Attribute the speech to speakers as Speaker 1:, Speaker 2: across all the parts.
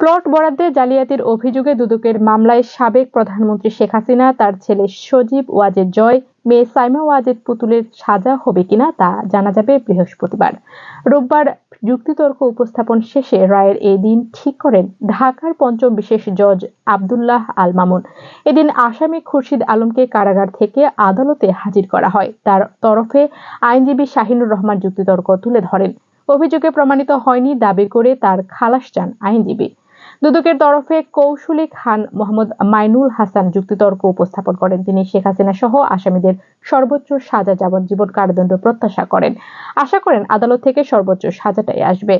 Speaker 1: Plot বরাদ্দে জালিয়াতির অভিযোগে দুদকের মামলায় সাবেক প্রধানমন্ত্রী শেখ হাসিনা, তার ছেলে সজীব ওয়াজেদ জয়, মেয়ে সাইমা ওয়াজেদ পুতুলের সাজা হবে কিনা তা জানা যাবে বৃহস্পতিবার। রোববার যুক্তিতর্ক উপস্থাপন শেষে রায়ের এই দিন ঠিক করেন ঢাকার পঞ্চম বিশেষ জজ আবদুল্লাহ আল মামুন। এদিন আসামি খুরশিদ আলমকে কারাগার থেকে আদালতে হাজির করা হয়। তার তরফে আইনজীবী শাহিনুর রহমান যুক্তিতর্ক তুলে ধরেন। অভিযোগে প্রমাণিত হয়নি দাবি করে তার খালাস চান আইনজীবী। দুদকের তরফে কৌশলী খান মোহাম্মদ মাইনুল হাসান যুক্তিতর্ক উপস্থাপন করেন। তিনি শেখ হাসিনা সহ আসামিদের সর্বোচ্চ সাজা যাবজ্জীবন কারাদণ্ড প্রত্যাশা করেন। আশা করেন আদালত থেকে সর্বোচ্চ সাজাটাই আসবে।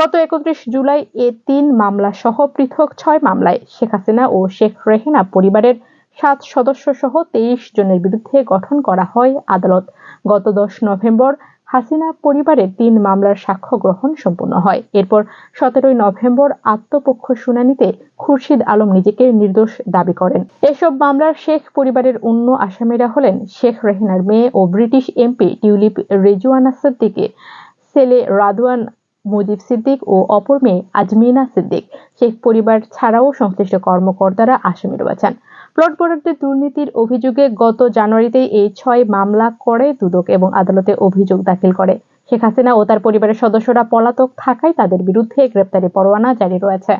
Speaker 1: গত একত্রিশ জুলাই এ তিন মামলা সহ পৃথক ছয় মামলায় শেখ হাসিনা ও শেখ রেহেনা পরিবারের সাত সদস্য সহ তেইশ জনের বিরুদ্ধে গঠন করা হয় আদালত। গত দশ নভেম্বর হাসিনা পরিবারের তিন মামলার সাক্ষ্য গ্রহণ সম্পূর্ণ হয়। এরপর সতেরোই নভেম্বর আত্মপক্ষ শুনানিতে খুরশিদ আলম নিজেকে নির্দোষ দাবি করেন। এসব মামলার শেখ পরিবারের অন্য আসামিরা হলেন শেখ রেহিনার মেয়ে ও ব্রিটিশ এমপি টিউলিপ রেজুয়ানা সিদ্দিকে, ছেলে রাদওয়ান মুজিব সিদ্দিক ও অপর মেয়ে আজমিনা সিদ্দিক। শেখ পরিবার ছাড়াও সংশ্লিষ্ট কর্মকর্তারা আসামি রয়েছেন। প্লট বরাদ্দের দুর্নীতির অভিযোগে গত জানুয়ারিতে এই ছয় মামলা করে দুদক এবং আদালতে অভিযোগ দাখিল করে। শেখ হাসিনা ও তার পরিবারের সদস্যরা পলাতক থাকায় তাদের বিরুদ্ধে গ্রেপ্তারি পরোয়ানা জারি রয়েছে।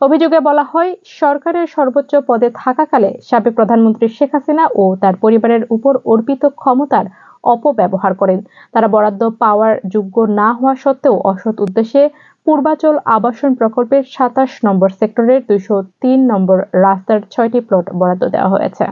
Speaker 1: অভিযোগে বলা হয়, সরকারের সর্বোচ্চ পদে থাকাকালে সাবেক প্রধানমন্ত্রী শেখ হাসিনা ও তার পরিবারের উপর অর্পিত ক্ষমতার অপব্যবহার করেন। তারা বরাদ্দ পাওয়ার যোগ্য না হওয়া সত্ত্বেও অসৎ উদ্দেশ্যে পূর্বাচল আবাসন প্রকল্পের সাতাশ নম্বর সেক্টরের দুইশো তিন নম্বর রাস্তার ছয়টি প্লট বরাদ্দ দেওয়া হয়েছে।